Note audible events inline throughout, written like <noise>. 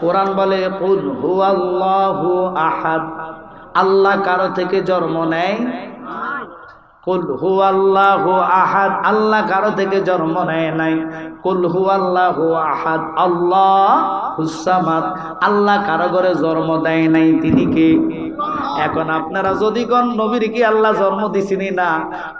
কোরআন বলে আহাদ। আল্লাহ কারও থেকে জন্ম নেয়? কুল হুয়াল্লাহু আহাদ। আল্লাহ কারও থেকে জন্ম নেয় নাই। কুল আল্লাহ আহাদ। আল্লাহ হুসামাদ আল্লাহ কারও ঘরে জন্ম দেয় নাই। তিনি কে? এখন আপনারা যদি কোন নবীর কি আল্লাহ জন্ম দিছিনি না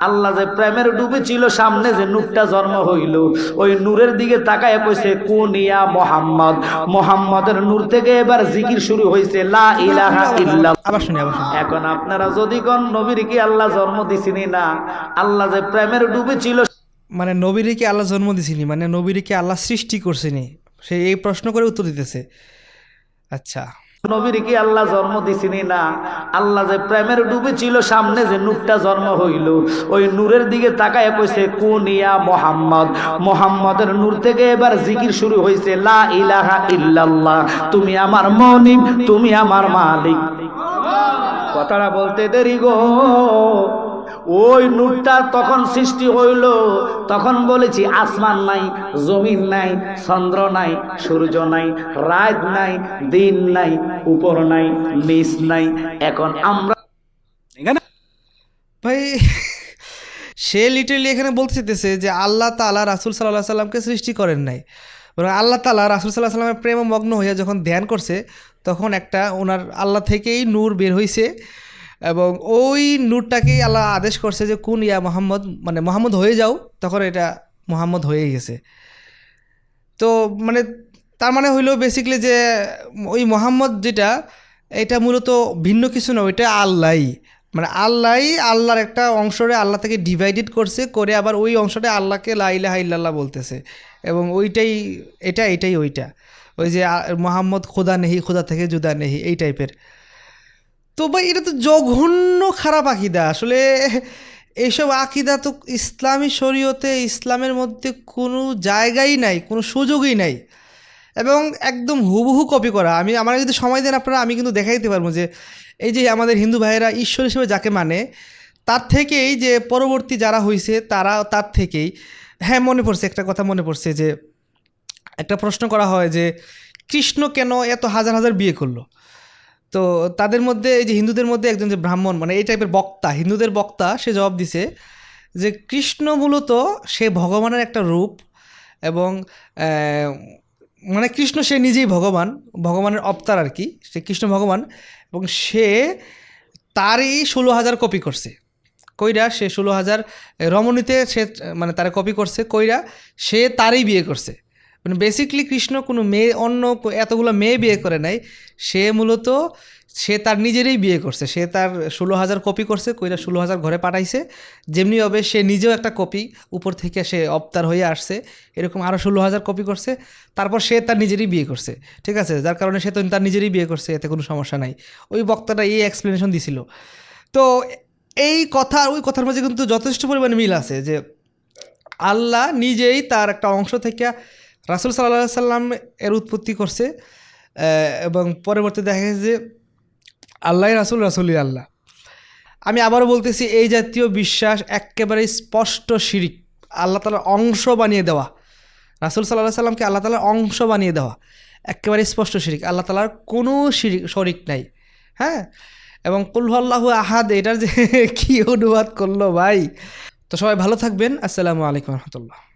আল্লাহ যে প্রেমের ডুবে ছিল সামনে যে নূরটা জন্ম হইল ওই নূরের দিকে তাকায় কইছে কোন ইয়া মোহাম্মদ। মোহাম্মদের নূর থেকে এবার জিকির শুরু হয়েছে লা ইলাহা ইল্লাল্লাহ। আবার শুনি আবার শুনি। এখন আপনারা যদি কোন নবীর কি আল্লাহ জন্ম দিছিনি না আল্লাহ যে প্রেমের ডুবে ছিল মানে নবীরে কি আল্লাহ জন্ম দিছিনি মানে নবীরে কি আল্লাহ সৃষ্টি করছিনি। সে এই প্রশ্ন করে উত্তর দিতেছে। আচ্ছা। নবীর কি আল্লাহ জন্ম দিছিনি না? আল্লাহ যে প্রেমের ডুবে ছিল, সামনে যে নূরটা জন্ম হইল, ওই নূরের দিকে তাকায় কইছে কুনিয়া মোহাম্মদ? মোহাম্মদের নূর থেকে এবার জিকির শুরু হয়েছে লা ইলাহা ইল্লাল্লাহ, তুমি আমার মনিম তুমি আমার মালিক। কথাটা বলতে দেরি গো। ওই নূরটা তখন সৃষ্টি হইল। তখন বলেছি আসমান নাই জমিন নাই চন্দ্র নাই সূর্য নাই রাত নাই দিন নাই উপর নাই নিচ নাই। এখন আমরা ভাই সে লিটারলি এখানে বলতে চাইতেছে যে আল্লাহ তালা রাসুল সাল্লাহ সাল্লামকে সৃষ্টি করেন নাই। বরং আল্লাহ তালা রাসুল সাল্লাহ সাল্লামের প্রেম মগ্ন হইয়া যখন ধ্যান করছে তখন একটা ওনার আল্লাহ থেকেই নূর বের হইছে। এবং ওই নূরটাকেই আল্লাহ আদেশ করছে যে, কোন ইয়া মোহাম্মদ? মানে মোহাম্মদ হয়ে যাও। তখন এটা মোহাম্মদ হয়েই গেছে। তো মানে তার মানে হইল বেসিক্যালি যে, ওই মোহাম্মদ যেটা, এটা মূলত ভিন্ন কিছু না, ওইটা আল্লাহই। মানে আল্লাহই আল্লাহর একটা অংশরে আল্লাহ থেকে ডিভাইডেড করছে, করে আবার ওই অংশটা আল্লাহকে লাইলাহা ইল্লাল্লাহ বলতেছে। এবং ওইটাই, এটা, এটাই ওইটা। ওই যে মোহাম্মদ খোদা নেহি, খোদা থেকে জুদা নেহি, এই টাইপের তো ভাই, এটা তো জঘন্য খারাপ আকিদা। আসলে এইসব আকিদা তো ইসলামী শরীয়তে, ইসলামের মধ্যে কোনো জায়গাই নাই, কোনো সুযোগই নাই। এবং একদম হুবহু কপি করা। আমি, আমার যদি সময় দেন আপনারা, আমি কিন্তু দেখাই দিতে পারব যে, এই যে আমাদের হিন্দু ভাইয়েরা ঈশ্বর হিসেবে যাকে মানে তার থেকেই যে পরবর্তী যারা হয়েছে তারা, তার থেকেই হ্যাঁ মনে পড়ছে, একটা কথা মনে পড়ছে যে, একটা প্রশ্ন করা হয় যে, কৃষ্ণ কেন এত হাজার হাজার বিয়ে করল? তো তাদের মধ্যে এই যে হিন্দুদের মধ্যে একজন যে ব্রাহ্মণ মানে এই টাইপের বক্তা, হিন্দুদের বক্তা, সে জবাব দিছে যে কৃষ্ণ মূলত সে ভগবানের একটা রূপ এবং মানে কৃষ্ণ সে নিজেই ভগবান, ভগবানের অবতার আর কি, সে কৃষ্ণ ভগবান এবং সে তারই ষোলো হাজার কপি করছে। কইরা সে ষোলো হাজার রমণীতে সে মানে তারা কপি করছে, কইরা সে তারই বিয়ে করছে। মানে বেসিকলি কৃষ্ণ কোনো মেয়ে, অন্য এতগুলো মেয়ে বিয়ে করে নাই। সে মূলত, সে তার নিজেরই বিয়ে করছে। সে তার ষোলো হাজার কপি করছে, কইরা ষোলো হাজার ঘরে পাঠাইছে। যেমনিভাবে সে নিজেও একটা কপি উপর থেকে সে অবতার হয়ে আসছে। এরকম আরও ষোলো হাজার কপি করছে। তারপর সে তার নিজেরই বিয়ে করছে। ঠিক আছে? যার কারণে সে তো তার নিজেরই বিয়ে করছে, এতে কোনো সমস্যা নাই। ওই বক্তাটা এই এক্সপ্লেনেশন দিছিল। তো এই কথা, ওই কথার মাঝে কিন্তু যথেষ্ট পরিমাণে মিল আছে যে, আল্লাহ নিজেই তার একটা অংশ থেকে রাসুল সাল্লাহ সাল্লাম এর উৎপত্তি করছে এবং পরবর্তী দেখা গেছে যে আল্লাহ রাসুল, রাসুলই আল্লাহ। আমি আবারও বলতেছি, এই জাতীয় বিশ্বাস একেবারে স্পষ্ট শিরিক, আল্লাহ তালার অংশ বানিয়ে দেওয়া। রাসুল সাল্লাহ সাল্লামকে আল্লাহ তালার অংশ বানিয়ে দেওয়া, একেবারে স্পষ্ট শিরিক, আল্লাহ তালার কোনো শিরিক, শরিক নাই। হ্যাঁ? এবং কুল্লু আল্লাহ আহাদ, এটার যে <laughs> কী অনুবাদ করল ভাই? তো সবাই ভালো থাকবেন, আসসালামু আলাইকুম রহমতুল্লাহ।